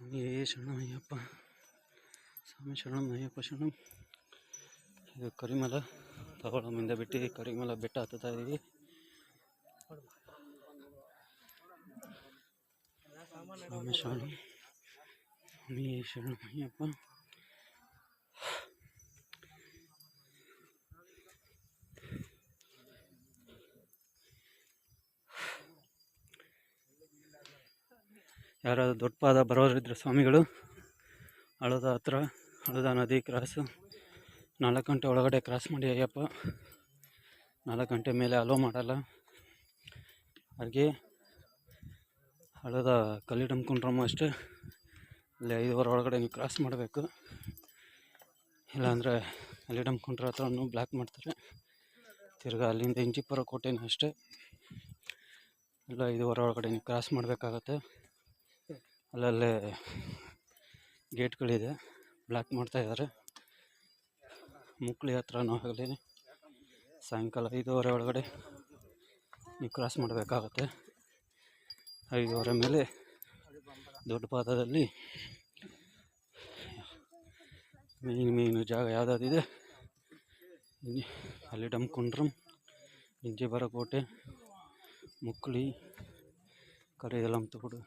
ಸ್ವಾಮಿಯೇ ಶರಣಮಯ್ಯಪ್ಪ ಸ್ವಾಮಿ ಶರಣಮಯ್ಯಪ್ಪ ಶರಣಂ ಇದು ಕರಿಮಲ ತಗೊಳ್ಳಮಿಂದ ಬಿಟ್ಟು ಕರಿಮಲ ಬೆಟ್ಟ ಹತ್ತುತ್ತಾ ಇದ್ದೀವಿ ಸ್ವಾಮಿ ಶರಣ ಸ್ವಾಮಿಯೇ ಶರಣಮಯ್ಯಪ್ಪ ಯಾರಾದ್ರು ದೊಡ್ಡ ಪಾದ ಬರೋರಿದ್ರೆ ಸ್ವಾಮಿಗಳು, ಹಳದ ಹತ್ರ, ಹಳದ ನದಿ ಕ್ರಾಸು, ನಾಲ್ಕು ಗಂಟೆ ಒಳಗಡೆ ಕ್ರಾಸ್ ಮಾಡಿ ಅಯ್ಯಪ್ಪ, ನಾಲ್ಕು ಗಂಟೆ ಮೇಲೆ ಅಲೋ ಮಾಡಲ್ಲ. ಹಾಗೆ ಹಳದ ಕಲ್ಲಿಡಮ್ ಕುಂಡ್ರಮ್ಮ ಅಷ್ಟೇ, ಅಲ್ಲಿ ಐದುವರೆ ಒಳಗಡೆ ನೀವು ಕ್ರಾಸ್ ಮಾಡಬೇಕು. ಇಲ್ಲಾಂದರೆ ಕಲ್ಲಿಡಮ್ ಕುಂಡ್ರ ಹತ್ರನೂ ಬ್ಲ್ಯಾಕ್ ಮಾಡ್ತಾರೆ. ತಿರ್ಗಾ ಅಲ್ಲಿಂದ ಇಂಚಿಪುರ ಕೋಟೆನೂ ಅಷ್ಟೇ. ಇಲ್ಲ ಐದುವರೆ ಒಳಗಡೆ ನೀವು ಕ್ರಾಸ್ ಮಾಡಬೇಕಾಗತ್ತೆ. ಅಲ್ಲಲ್ಲೇ ಗೇಟ್ಗಳಿದೆ. ಬ್ಲಾಕ್ ಮಾಡ್ತಾಯಿದ್ದಾರೆ ಮುಕ್ಳಿ ಹತ್ರನೂ ಆಗಲಿ ಸಾಯಂಕಾಲ ಐದೂವರೆ ಒಳಗಡೆ ನೀವು ಕ್ರಾಸ್ ಮಾಡಬೇಕಾಗತ್ತೆ. ಐದೂವರೆ ಮೇಲೆ ದೊಡ್ಡ ಪಾದದಲ್ಲಿ ಮೀನ್ ಮೇಯ್ನು ಜಾಗ ಯಾವುದಾದಿದೆ ಅಲ್ಲಿ ಡಮ್ಕೊಂಡ್ರಮ್ ಇಂಜಿಬರ ಕೋಟೆ ಮುಕ್ಳಿ ಕರಿಯಲಂತುಗುಡು